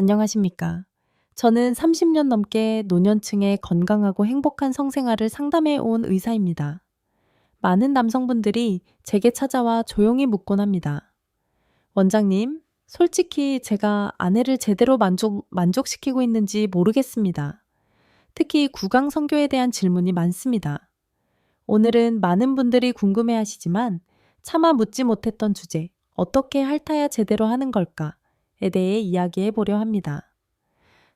안녕하십니까. 저는 30년 넘게 노년층의 건강하고 행복한 성생활을 상담해 온 의사입니다. 많은 남성분들이 제게 찾아와 조용히 묻곤 합니다. 원장님, 솔직히 제가 아내를 제대로 만족, 만족시키고 있는지 모르겠습니다. 특히 구강 성교에 대한 질문이 많습니다. 오늘은 많은 분들이 궁금해 하시지만 차마 묻지 못했던 주제, 어떻게 핥아야 제대로 하는 걸까에 대해 이야기해 보려 합니다.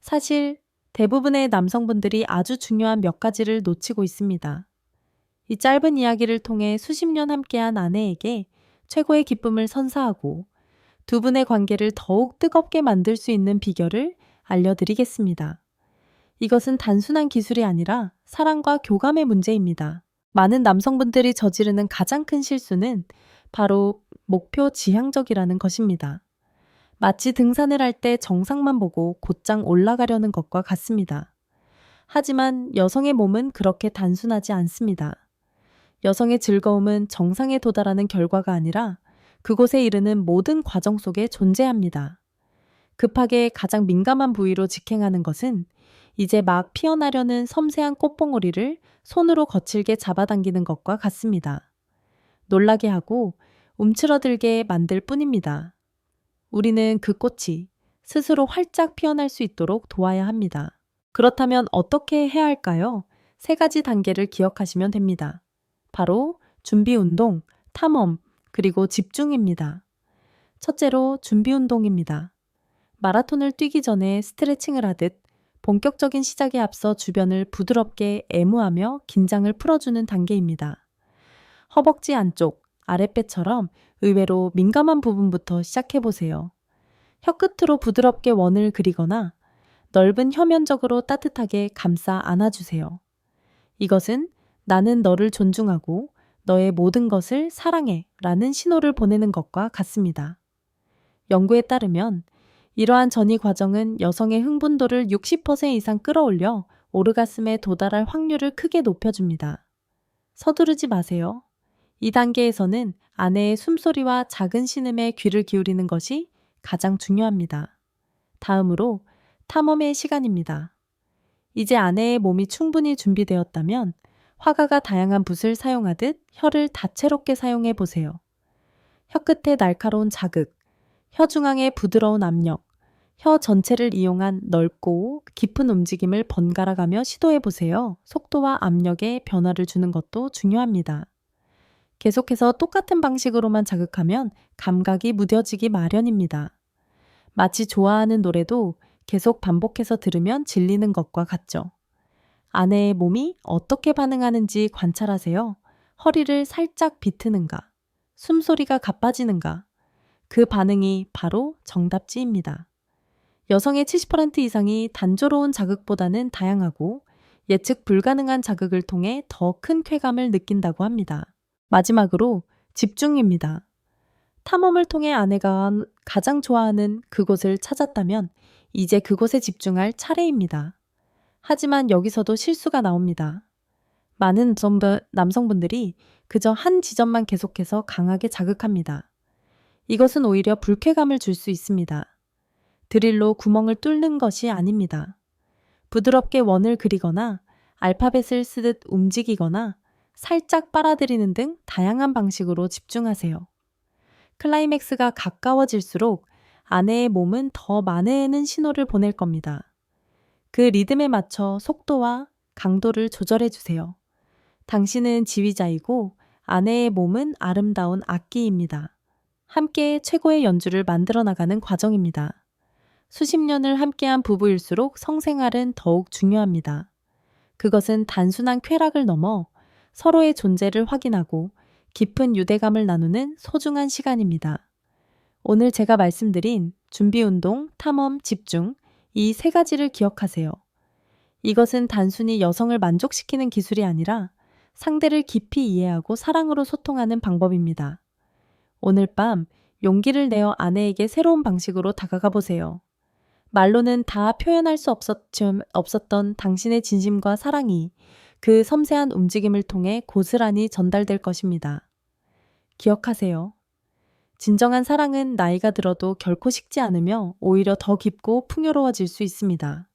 사실 대부분의 남성분들이 아주 중요한 몇 가지를 놓치고 있습니다. 이 짧은 이야기를 통해 수십 년 함께한 아내에게 최고의 기쁨을 선사하고 두 분의 관계를 더욱 뜨겁게 만들 수 있는 비결을 알려드리겠습니다. 이것은 단순한 기술이 아니라 사랑과 교감의 문제입니다. 많은 남성분들이 저지르는 가장 큰 실수는 바로 목표 지향적이라는 것입니다. 마치 등산을 할 때 정상만 보고 곧장 올라가려는 것과 같습니다. 하지만 여성의 몸은 그렇게 단순하지 않습니다. 여성의 즐거움은 정상에 도달하는 결과가 아니라 그곳에 이르는 모든 과정 속에 존재합니다. 급하게 가장 민감한 부위로 직행하는 것은 이제 막 피어나려는 섬세한 꽃봉오리를 손으로 거칠게 잡아당기는 것과 같습니다. 놀라게 하고 움츠러들게 만들 뿐입니다. 우리는 그 꽃이 스스로 활짝 피어날 수 있도록 도와야 합니다. 그렇다면 어떻게 해야 할까요? 세 가지 단계를 기억하시면 됩니다. 바로 준비 운동, 탐험, 그리고 집중입니다. 첫째로 준비 운동입니다. 마라톤을 뛰기 전에 스트레칭을 하듯 본격적인 시작에 앞서 주변을 부드럽게 애무하며 긴장을 풀어주는 단계입니다. 허벅지 안쪽, 아랫배처럼 의외로 민감한 부분부터 시작해보세요. 혀끝으로 부드럽게 원을 그리거나 넓은 혀면적으로 따뜻하게 감싸 안아주세요. 이것은 나는 너를 존중하고 너의 모든 것을 사랑해 라는 신호를 보내는 것과 같습니다. 연구에 따르면 이러한 전이 과정은 여성의 흥분도를 60% 이상 끌어올려 오르가슴에 도달할 확률을 크게 높여줍니다. 서두르지 마세요. 이 단계에서는 아내의 숨소리와 작은 신음에 귀를 기울이는 것이 가장 중요합니다. 다음으로 탐험의 시간입니다. 이제 아내의 몸이 충분히 준비되었다면 화가가 다양한 붓을 사용하듯 혀를 다채롭게 사용해 보세요. 혀 끝에 날카로운 자극, 혀 중앙의 부드러운 압력, 혀 전체를 이용한 넓고 깊은 움직임을 번갈아 가며 시도해 보세요. 속도와 압력에 변화를 주는 것도 중요합니다. 계속해서 똑같은 방식으로만 자극하면 감각이 무뎌지기 마련입니다. 마치 좋아하는 노래도 계속 반복해서 들으면 질리는 것과 같죠. 아내의 몸이 어떻게 반응하는지 관찰하세요. 허리를 살짝 비트는가? 숨소리가 가빠지는가? 그 반응이 바로 정답지입니다. 여성의 70% 이상이 단조로운 자극보다는 다양하고 예측 불가능한 자극을 통해 더 큰 쾌감을 느낀다고 합니다. 마지막으로 집중입니다. 탐험을 통해 아내가 가장 좋아하는 그곳을 찾았다면 이제 그곳에 집중할 차례입니다. 하지만 여기서도 실수가 나옵니다. 많은 남성분들이 그저 한 지점만 계속해서 강하게 자극합니다. 이것은 오히려 불쾌감을 줄 수 있습니다. 드릴로 구멍을 뚫는 것이 아닙니다. 부드럽게 원을 그리거나 알파벳을 쓰듯 움직이거나 살짝 빨아들이는 등 다양한 방식으로 집중하세요. 클라이맥스가 가까워질수록 아내의 몸은 더 많은 신호를 보낼 겁니다. 그 리듬에 맞춰 속도와 강도를 조절해 주세요. 당신은 지휘자이고 아내의 몸은 아름다운 악기입니다. 함께 최고의 연주를 만들어 나가는 과정입니다. 수십 년을 함께한 부부일수록 성생활은 더욱 중요합니다. 그것은 단순한 쾌락을 넘어 서로의 존재를 확인하고 깊은 유대감을 나누는 소중한 시간입니다. 오늘 제가 말씀드린 준비 운동, 탐험, 집중, 이 세 가지를 기억하세요. 이것은 단순히 여성을 만족시키는 기술이 아니라 상대를 깊이 이해하고 사랑으로 소통하는 방법입니다. 오늘 밤 용기를 내어 아내에게 새로운 방식으로 다가가 보세요. 말로는 다 표현할 수 없었 던 당신의 진심과 사랑이 그 섬세한 움직임을 통해 고스란히 전달될 것입니다. 기억하세요. 진정한 사랑은 나이가 들어도 결코 식지 않으며 오히려 더 깊고 풍요로워질 수 있습니다.